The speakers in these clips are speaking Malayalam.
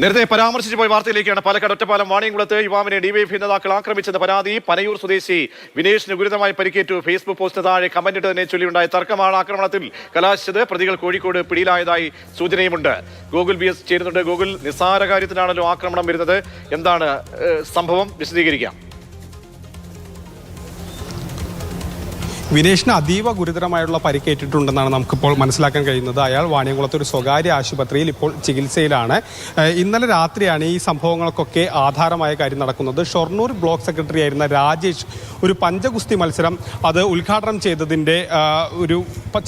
നേരത്തെ പരാമർശിച്ചു പോയ വാർത്തയിലേക്കാണ് പാലക്കാട് ഒറ്റപ്പാലം വാണിയംകുളത്ത് യുവാവിനെ ഡിവൈഎഫ് നേതാക്കൾ ആക്രമിച്ചെന്ന പരാതി പനയൂർ സ്വദേശി വിനേഷിന് ഗുരുതരമായി പരിക്കേറ്റു. ഫേസ്ബുക്ക് പോസ്റ്റ് താഴെ കമന്റ് ഇട്ടതിനെ ചൊല്ലിയുണ്ടായ തർക്കമാണ് ആക്രമണത്തിൽ കലാശിച്ചത്. പ്രതികൾ കോഴിക്കോട് പിടിയിലായതായി സൂചനയുമുണ്ട്. ഗൂഗിൾ ബി എസ് ചേരുന്നുണ്ട്. ഗൂഗിൾ നിസ്സാര കാര്യത്തിനാണല്ലോ ആക്രമണം വരുന്നത്. എന്താണ് സംഭവം? വിശദീകരിക്കാം. വിനേഷിന് അതീവ ഗുരുതരമായുള്ള പരിക്കേറ്റിട്ടുണ്ടെന്നാണ് നമുക്കിപ്പോൾ മനസ്സിലാക്കാൻ കഴിയുന്നത്. അയാൾ വാണിയംകുളത്ത് ഒരു സ്വകാര്യ ആശുപത്രിയിൽ ഇപ്പോൾ ചികിത്സയിലാണ്. ഇന്നലെ രാത്രിയാണ് ഈ സംഭവങ്ങൾക്കൊക്കെ ആധാരമായ കാര്യം നടക്കുന്നത്. ഷൊർണൂർ ബ്ലോക്ക് സെക്രട്ടറി ആയിരുന്ന രാജേഷ് ഒരു പഞ്ചഗുസ്തി മത്സരം അത് ഉദ്ഘാടനം ചെയ്തതിന്റെ ഒരു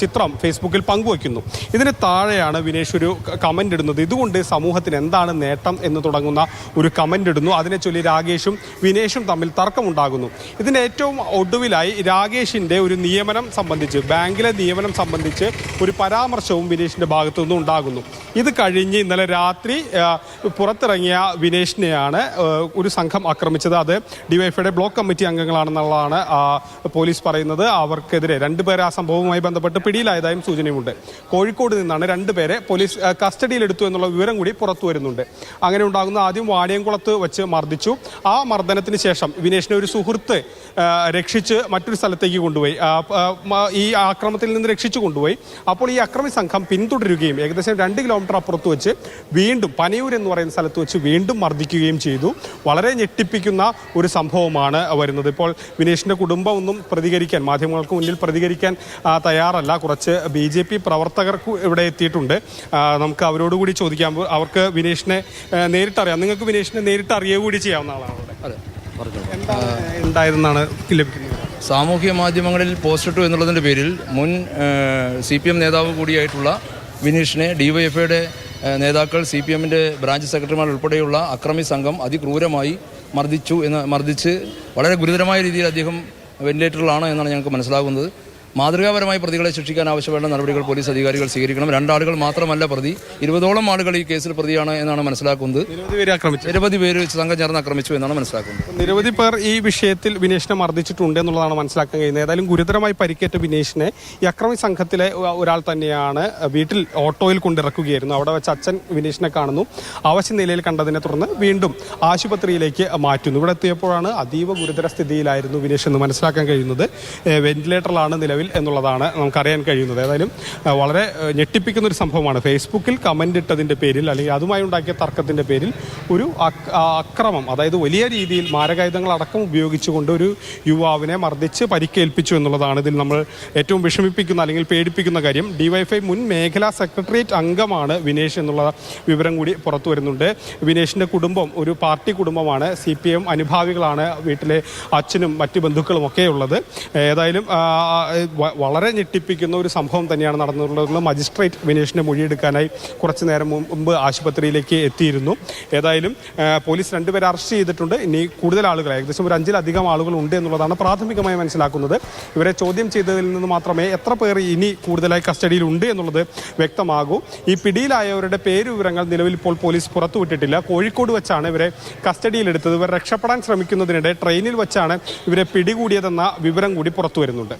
ചിത്രം ഫേസ്ബുക്കിൽ പങ്കുവയ്ക്കുന്നു. ഇതിന് താഴെയാണ് വിനേഷ് ഒരു കമന്റ് ഇടുന്നത്. ഇതുകൊണ്ട് സമൂഹത്തിന് എന്താണ് നേട്ടം എന്ന് തുടങ്ങുന്ന ഒരു കമന്റ് ഇടുന്നു. അതിനെ ചൊല്ലി രാകേഷും വിനേഷും തമ്മിൽ തർക്കമുണ്ടാകുന്നു. ഇതിന്റെ ഏറ്റവും ഒടുവിലായി രാകേഷിന്റെ ഒരു നിയമനം സംബന്ധിച്ച് ബാങ്കിലെ നിയമനം സംബന്ധിച്ച് ഒരു പരാമർശവും വിനേഷിന്റെ ഭാഗത്തു നിന്നും ഉണ്ടാകുന്നു. ഇത് കഴിഞ്ഞ് ഇന്നലെ രാത്രി പുറത്തിറങ്ങിയ വിനേഷിനെയാണ് ഒരു സംഘം ആക്രമിച്ചത്. അത് ഡിവൈഫൈയുടെ ബ്ലോക്ക് കമ്മിറ്റി അംഗങ്ങളാണെന്നുള്ളതാണ് പോലീസ് പറയുന്നത്. അവർക്കെതിരെ രണ്ടുപേരെ ആ സംഭവവുമായി ബന്ധപ്പെട്ട് പിടിയിലായതായും സൂചനയുമുണ്ട്. കോഴിക്കോട് നിന്നാണ് രണ്ടുപേരെ പോലീസ് കസ്റ്റഡിയിലെടുത്തു എന്നുള്ള വിവരം കൂടി പുറത്തു വരുന്നുണ്ട്. അങ്ങനെ ഉണ്ടാകുന്ന ആദ്യം വാണിയംകുളത്ത് വെച്ച് മർദ്ദിച്ചു. ആ മർദ്ദനത്തിന് ശേഷം വിനേഷിനെ ഒരു സുഹൃത്ത് രക്ഷിച്ച് മറ്റൊരു സ്ഥലത്തേക്ക് കൊണ്ടുപോയി. ഈ ആക്രമത്തിൽ നിന്ന് രക്ഷിച്ചു കൊണ്ടുപോയി. അപ്പോൾ ഈ അക്രമി സംഘം പിന്തുടരുകയും ഏകദേശം രണ്ട് കിലോമീറ്റർ അപ്പുറത്ത് വെച്ച് വീണ്ടും പനയൂർ എന്ന് പറയുന്ന സ്ഥലത്ത് വെച്ച് വീണ്ടും മർദ്ദിക്കുകയും ചെയ്തു. വളരെ ഞെട്ടിപ്പിക്കുന്ന ഒരു സംഭവമാണ് വരുന്നത്. ഇപ്പോൾ വിനേഷിന്റെ കുടുംബം ഒന്നും പ്രതികരിക്കാൻ മാധ്യമങ്ങൾക്ക് മുന്നിൽ പ്രതികരിക്കാൻ തയ്യാറല്ല. കുറച്ച് ബി ജെ പി പ്രവർത്തകർ ഇവിടെ എത്തിയിട്ടുണ്ട്. നമുക്ക് അവരോടുകൂടി ചോദിക്കാം. അവർക്ക് വിനേഷിനെ നേരിട്ടറിയാം. നിങ്ങൾക്ക് വിനേഷിനെ നേരിട്ട് അറിയുക കൂടി ചെയ്യാവുന്ന ആളാണ് അവിടെ. ഉണ്ടായതെന്നാണ് ലഭിക്കുന്നത്? സാമൂഹ്യ മാധ്യമങ്ങളിൽ പോസ്റ്റ് ഇട്ടു എന്നുള്ളതിന്റെ പേരിൽ മുൻ സി പി എം നേതാവ് കൂടിയായിട്ടുള്ള വിനീഷിനെ ഡിവൈഎഫ്ഐയുടെ നേതാക്കൾ സി പി എമ്മിന്റെ ബ്രാഞ്ച് സെക്രട്ടറിമാർ ഉൾപ്പെടെയുള്ള അക്രമി സംഘം അതിക്രൂരമായി മർദ്ദിച്ചു എന്ന് മർദ്ദിച്ച് വളരെ ഗുരുതരമായ രീതിയിൽ അദ്ദേഹം വെന്റിലേറ്ററിലാണ് എന്നാണ് ഞങ്ങൾക്ക് മനസ്സിലാകുന്നത്. മാതൃകാപരമായി പ്രതികളെ ശിക്ഷിക്കാൻ ആവശ്യമായ നടപടികൾ പോലീസ് അധികാരികൾ സ്വീകരിക്കണം. രണ്ടാളുകൾ മാത്രമല്ല പ്രതി. ഇരുപതോളം ആളുകൾ ഈ കേസിൽ പ്രതിയാണ് എന്നാണ് മനസ്സിലാക്കുന്നത്. നിരവധി പേരെ സംഘം ചേർന്ന് ആക്രമിച്ചു എന്നാണ് മനസ്സിലാക്കുന്നത്. നിരവധി പേർ ഈ വിഷയത്തിൽ വിനേഷിനെ മർദ്ദിച്ചിട്ടുണ്ട് എന്നുള്ളതാണ് മനസ്സിലാക്കാൻ കഴിയുന്നത്. ഏതായാലും ഗുരുതരമായി പരിക്കേറ്റ വിനേഷിനെ ഈ അക്രമി സംഘത്തിലെ ഒരാൾ തന്നെയാണ് വീട്ടിൽ ഓട്ടോയിൽ കൊണ്ടിറക്കുകയായിരുന്നു. അവിടെ വെച്ച് അച്ഛൻ വിനേഷിനെ കാണുന്നു. അവശ്യ നിലയിൽ കണ്ടതിനെ തുടർന്ന് വീണ്ടും ആശുപത്രിയിലേക്ക് മാറ്റുന്നു. ഇവിടെ എത്തിയപ്പോഴാണ് അതീവ ഗുരുതര സ്ഥിതിയിലായിരുന്നു വിനേഷ് എന്ന് മനസ്സിലാക്കാൻ കഴിയുന്നത്. വെന്റിലേറ്ററിലാണ് നിലവിൽ. എന്നുള്ളതാണ് നമുക്കറിയാൻ കഴിയുന്നത്. ഏതായാലും വളരെ ഞെട്ടിപ്പിക്കുന്ന ഒരു സംഭവമാണ്. ഫേസ്ബുക്കിൽ കമന്റ് ഇട്ടതിന്റെ പേരിൽ അല്ലെങ്കിൽ അതുമായി ഉണ്ടാക്കിയ തർക്കത്തിന്റെ പേരിൽ ഒരു അക്- അക്രമം അതായത് വലിയ രീതിയിൽ മാരകായുധങ്ങൾ അടക്കം ഉപയോഗിച്ചുകൊണ്ട് ഒരു യുവാവിനെ മർദ്ദിച്ച് പരിക്കേൽപ്പിച്ചു എന്നുള്ളതാണ് ഇതിൽ നമ്മൾ ഏറ്റവും വിഷമിപ്പിക്കുന്ന അല്ലെങ്കിൽ പേടിപ്പിക്കുന്ന കാര്യം. ഡിവൈഫൈ മുൻ മേഖലാ സെക്രട്ടേറിയറ്റ് അംഗമാണ് വിനേഷ് എന്നുള്ള വിവരം കൂടി പുറത്തു വരുന്നുണ്ട്. വിനേഷിന്റെ കുടുംബം ഒരു പാർട്ടി കുടുംബമാണ്. സി പി എം അനുഭാവികളാണ് വീട്ടിലെ അച്ഛനും മറ്റ് ബന്ധുക്കളും ഒക്കെ ഉള്ളത് ഏതായാലും വളരെ ഞെട്ടിപ്പിക്കുന്ന ഒരു സംഭവം തന്നെയാണ് നടന്നിട്ടുള്ളത്. മജിസ്ട്രേറ്റ് വിനേഷിന്റെ മൊഴിയെടുക്കാനായി കുറച്ച് നേരം മുമ്പ് ആശുപത്രിയിലേക്ക് എത്തിയിരുന്നു. ഏതായാലും പോലീസ് രണ്ടുപേരെ അറസ്റ്റ് ചെയ്തിട്ടുണ്ട്. ഇനി കൂടുതൽ ആളുകൾ ഏകദേശം ഒരു അഞ്ചിലധികം ആളുകൾ ഉണ്ട് എന്നുള്ളതാണ് പ്രാഥമികമായി മനസ്സിലാക്കുന്നത്. ഇവരെ ചോദ്യം ചെയ്തതിൽ നിന്ന് മാത്രമേ എത്ര പേർ ഇനി കൂടുതലായി കസ്റ്റഡിയിൽ ഉണ്ട് എന്നുള്ളത് വ്യക്തമാകൂ. ഈ പിടിയിലായവരുടെ പേര് വിവരങ്ങൾ നിലവിൽ ഇപ്പോൾ പോലീസ് പുറത്തുവിട്ടിട്ടില്ല കോഴിക്കോട് വെച്ചാണ് ഇവരെ കസ്റ്റഡിയിലെടുത്തത് ഇവർ രക്ഷപ്പെടാൻ ശ്രമിക്കുന്നതിനിടെ ട്രെയിനിൽ വെച്ചാണ് ഇവരെ പിടികൂടിയതെന്ന വിവരം കൂടി പുറത്തു വരുന്നുണ്ട്.